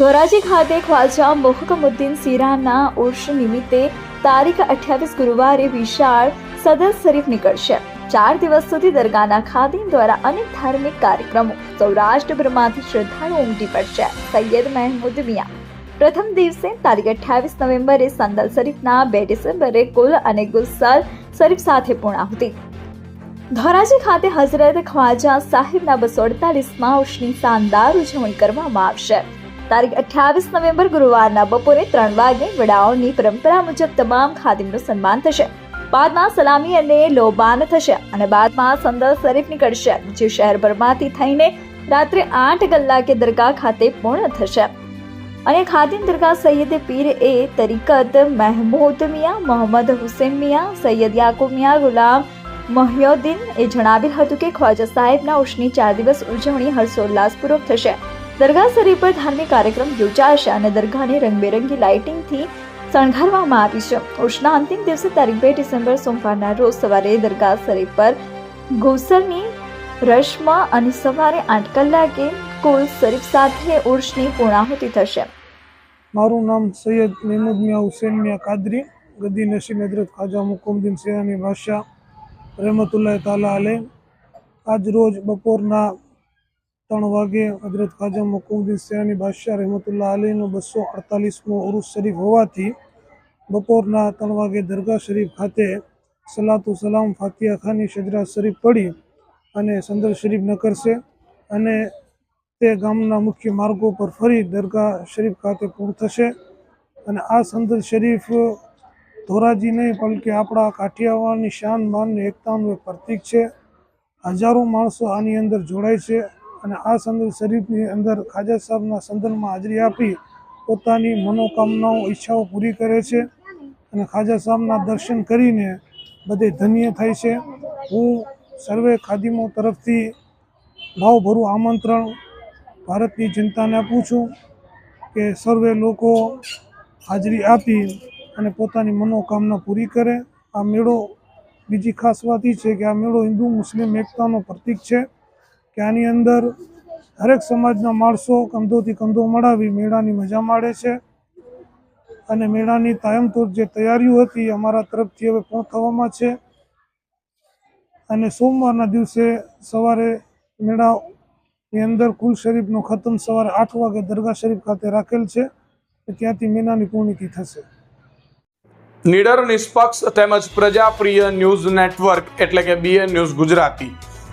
ધોરાજી ખાતે ખ્વાજા મોહકમુદ્દીન સિરાના ઉર્ષ નિમિત્તે તારીખ અઠ્યાવીસ ગુરુવારે વિશાળ સદર શરીફ નીકળશે. ચાર દિવસ સુધી દરગાહના ખાદીન દ્વારા અનેક ધાર્મિક કાર્યક્રમો સૌરાષ્ટ્રભરમાંથી શ્રદ્ધાળુઓ ઉમટી પડશે. સૈયદ મહેમૂદ મિયા. પ્રથમ દિવસે તારીખ અઠ્યાવીસ નવેમ્બરે સંદલ શરીફના બે ડિસેમ્બરે કુલ અને ગુલસલ શરીફ સાથે પૂર્ણાહુતિ. ધોરાજી ખાતે હઝરત ખ્વાજા સાહિબના બસો અડતાલીસમાં ઉર્ષની શાનદાર ઉજવણી કરવામાં આવશે. તારીખ અઠ્યાવીસ નવેમ્બર ગુરુવારના બપોરે ત્રણ વાગે વડાઓની પરંપરા મુજબ તમામ ખાદિમનું સન્માન થશે. બાદમાં સલામી અને લોબાન થશે અને બાદમાં સંદર શરીફ નીકળશે, જે શહેરભરમાંથી થઈને રાત્રે આઠ કલાકે દરગાહ ખાતે પૂર્ણ થશે. અને ખાદિમ દરગાહ સૈયદ પીર એ તરીકત મહેમૂદ મિયા, મોહમ્મદ હુસેન મિયા, સૈયદ યાકુબ મિયા, ગુલામ મહિયોદ્દીન એ જણાવ્યું હતું કે ખ્વાજા સાહેબના ઉર્ષની ચાર દિવસ ઉજવણી હર્ષોલ્લાસપૂર્વક થશે. દરગાહ શરીફ પર ધાર્મિક કાર્યક્રમ યોજાશે અને દરગાહને રંગબેરંગી લાઇટિંગથી શણગારવામાં આવી છે. ઉર્ષના અંતિમ દિવસે તારીખ બે ડિસેમ્બર સોમવારના રોજ સવારે દરગાહ શરીફ પર ગૌસરની રશમાં અને સવારે આઠ કલાકે કુલ શરીફ સાથે ઉર્ષની પૂર્ણાહુતિ થશે. મારું નામ સૈયદ મહેમૂદ મિયા હુસેન મિયા કાદરી, ગદી નસીબ હજરત ખાજા મુકુમદીન સેનાની બાદશાહ, રહેમતુલ્લાહ તાલા આલે આજ રોજ બપોરના ત્રણ વાગે હજરત ખાજા મુકુમદીન સેનાની બાદશાહ રહેમતુલ્લાહ અલીનો બસો અડતાલીસમો ઉરુસ શરીફ હોવાથી બપોરના ત્રણ વાગે દરગાહ શરીફ ખાતે સલાતુ સલામ ફાતિયા ખાની શજરા શરીફ પડી અને સંદર શરીફ ન અને તે ગામના મુખ્ય માર્ગો પર ફરી દરગાહ શરીફ ખાતે પૂર્ણ થશે. અને આ સંદર શરીફ ધોરાજી નહીં, બલકે આપણા કાઠિયાવાડની શાન, માનની એકતાનું પ્રતીક છે. હજારો માણસો આની અંદર જોડાય છે. અને આ સંદર્ભ શરીફની અંદર ખાજા સાહેબના સંદર્ભમાં હાજરી આપી પોતાની મનોકામનાઓ, ઈચ્છાઓ પૂરી કરે છે અને ખાજા સાહેબના દર્શન કરીને બધે ધન્ય થાય છે. હું સર્વે ખાદીમો તરફથી ભાવભરું આમંત્રણ ભારતની જનતાને આપું છું કે સર્વે લોકો હાજરી આપી અને પોતાની મનોકામના પૂરી કરે. આ મેળો બીજી ખાસ વાત એ છે કે આ મેળો હિન્દુ મુસ્લિમ એકતાનો પ્રતીક છે. આની અંદર હરેક સમાજના માણસો કંધોથી કંધો મળાવી મેળાની મજા માણે છે. અને મેળાની કાયમતોર જે તૈયારીઓ હતી અમારા તરફથી હવે પૂર્ણ છે. અને સોમવારના દિવસે સવારે મેળાની અંદર કુલ શરીફનો ખતમ સવારે આઠ વાગે દરગાહ શરીફ ખાતે રાખેલ છે. ત્યાંથી મેળાની પૂર્ણિતિ થશે. નિડર નિષ્પક્ષ તેમજ પ્રજાપ્રિય ન્યૂઝ નેટવર્ક એટલે કે BN news Gujarati.